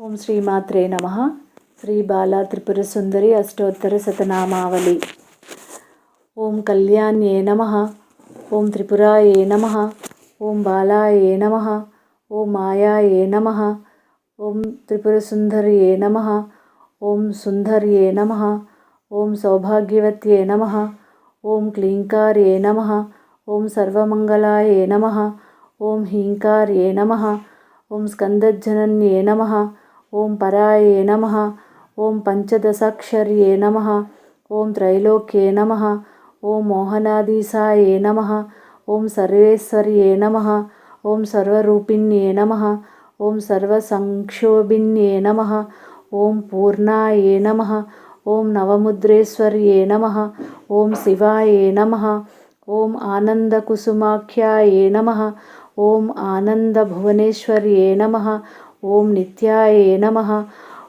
ఓం శ్రీమాత్రే నమ శ్రీ బాలా త్రిపుర సుందరి అష్టోత్తర శతనామావళి ఓం కళ్యాణ్యే నమ ఓం త్రిపురాయే నమ ఓం బాలాయే నమ ఓం మాయాయే నమ ఓం త్రిపుర సుందర్యే నమ ఓం సుందర్యే నమ ఓం సౌభాగ్యవత్యే నమ ఓం క్లీంకార్యే నమ ఓం సర్వమంగళాయే నమ ఓం హీంకార్యే నమ ఓం స్కందజ్జనన్యే నమ ఓం పరాయే నమ ఓం పంచదశాక్షర్యే నమ ఓం త్రైలోక్యే నమ ఓం మోహనాదీసాయే నమ ఓం సర్వేశ్వర్యే నమ ఓం సర్వరూపిణ్యే నమ ఓం సర్వసంక్షోభిణ్యే నమ ఓం పూర్ణాయే నమ ఓం నవముద్రేశ్వర్యే నమ ఓం శివాయే నమ ఓం ఆనందకుసుమాఖ్యాయే నమ ఓం ఆనందభువనేశ్వర్యే నమ ఓం నిత్యాయే నమ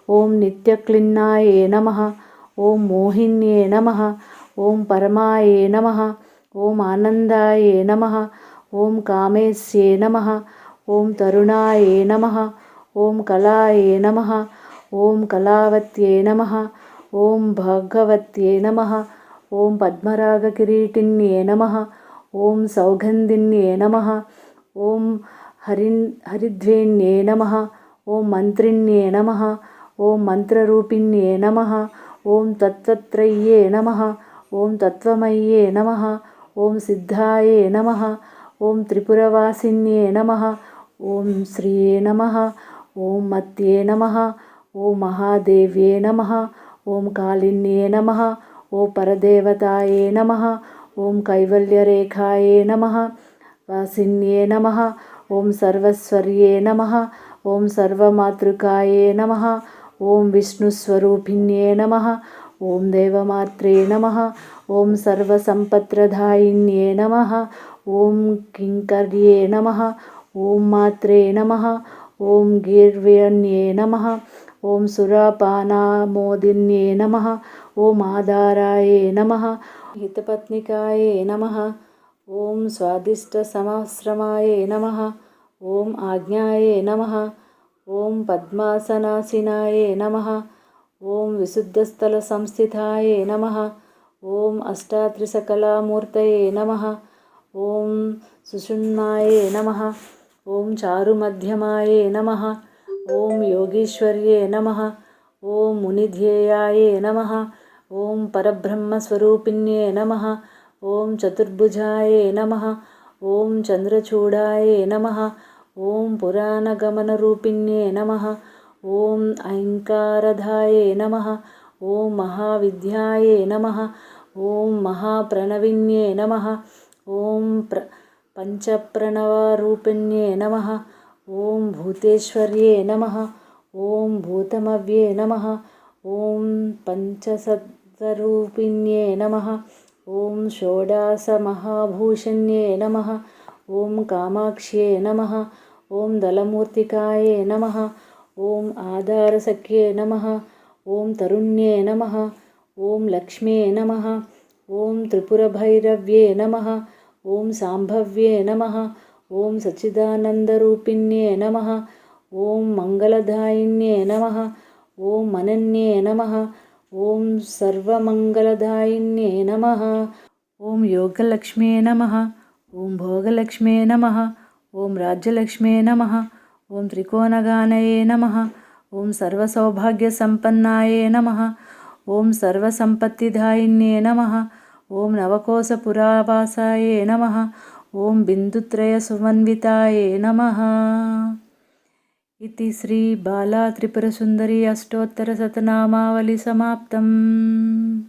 ఓం నిత్యక్లిన్నాయే నమ ఓం మోహిన్యే నమ ఓం పరమాయే నమ ఓం ఆనందాయే నమ ఓం కామేశ్యే నమ ఓం తరుణాయే నమ ఓం కళాయే నమ ఓం కళావత్యే నమ ఓం భాగవత్యే నమ ఓం పద్మరాగకిరీటిన్యే నమ ఓం సౌగంధిన్యే నమ ఓం హరిన్ హరిధ్వేన్యే నమ ఓం మంత్రిణ్యే నమ ఓం మంత్రరూపిణ్యే నమ ఓం తత్వత్రయ్యే నమ ఓం తత్వమయ్యే నమ ఓం సిద్ధాయే నమ ఓం త్రిపురవాసిన్యే నమ ఓం శ్రీయే నమ ఓం మత్యే నమ ఓం మహాదేవ్యే నమ ఓం కాళిన్యే నమ ఓ పరదేవతాయే నమ ఓం కైవల్యరేఖాయే నమ వాసిన్యే నమ ఓం సర్వస్వర్యే నమ ఓం సర్వమాతృకాయే నమ. ఓం విష్ణుస్వరూపిణ్యే నమ. ఓం దేవమాత్రే నమ. ఓం సర్వసంపత్రదాయిన్యే నమ. ఓం కింకర్యే నమ. ఓం మాత్రే నమ. ఓం గీర్వ్యన్యే నమ. ఓం సురాపానామోదిన్యే నమ. ఓం ఆధారాయే నమ. హితపత్నికాయే నమ. ఓం స్వాదిష్టసమశ్రమాయే నమ. ఓం ఆజ్ఞాయే నమ ఓం పద్మాసనాసినాయే నమ ఓం విశుద్ధస్థల సంస్థితాయే నమ ఓం అష్టాత్రిసకలామూర్తయే నమ ఓం సుషుమ్నాయే నమ ఓం చారుమధ్యమాయే నమ ఓం యోగీశ్వర్యే నమ ఓం మునిధ్యేయాయే నమ ఓం పరబ్రహ్మస్వరూపిణ్యే నమ ఓం చతుర్భుజాయే నమ ఓం చంద్రచూడాయే ॐ पुराणगमनरूपिण्ये नमः। ॐ अहङ्कारधाय नमः। ॐ महाविद्याये नमः। ॐ महाप्रणविन्ये नमः। ॐ प्र पञ्चप्रणवरूपिण्ये नमः। ॐ भूतेश्वर्ये नमः। ॐ भूतमव्ये नमः। ॐ पञ्चसत्तरूपिण्ये नमः। ॐ षोडासमहाभूषण्ये नमः। ॐ कामाक्ष्ये नमः। ॐ दलमूर्तिकाय नमः ॐ आधारसख्ये नमः ॐ तरुण्ये नमः ॐ लक्ष्मे नमः ॐ त्रिपुरभैरव्ये नमः ॐ साम्भव्ये नमः ॐ सच्चिदानन्दरूपिण्ये नमः ॐ मङ्गलदायिन्ये नमः ॐ मनन्ये नमः ॐ सर्वमङ्गलदायिन्ये नमः ॐ योगलक्ष्म्ये नमः ॐ भोगलक्ष्म्ये नमः ఓం రాజ్యలక్ష్మే నమ. ఓం త్రికోణగానయే నమ. ఓం సర్వసౌభాగ్య సంపన్నాయే నమ. ఓం సర్వసంపత్తిదాయిన్యే నమ. ఓం నవకోశ పురావాసాయే నమ. ఓం బిందుత్రయ సుమన్వితాయే నమ. ఇది శ్రీ బాలా త్రిపురసుందరి అష్టోత్తర సతనామావళి సమాప్తం.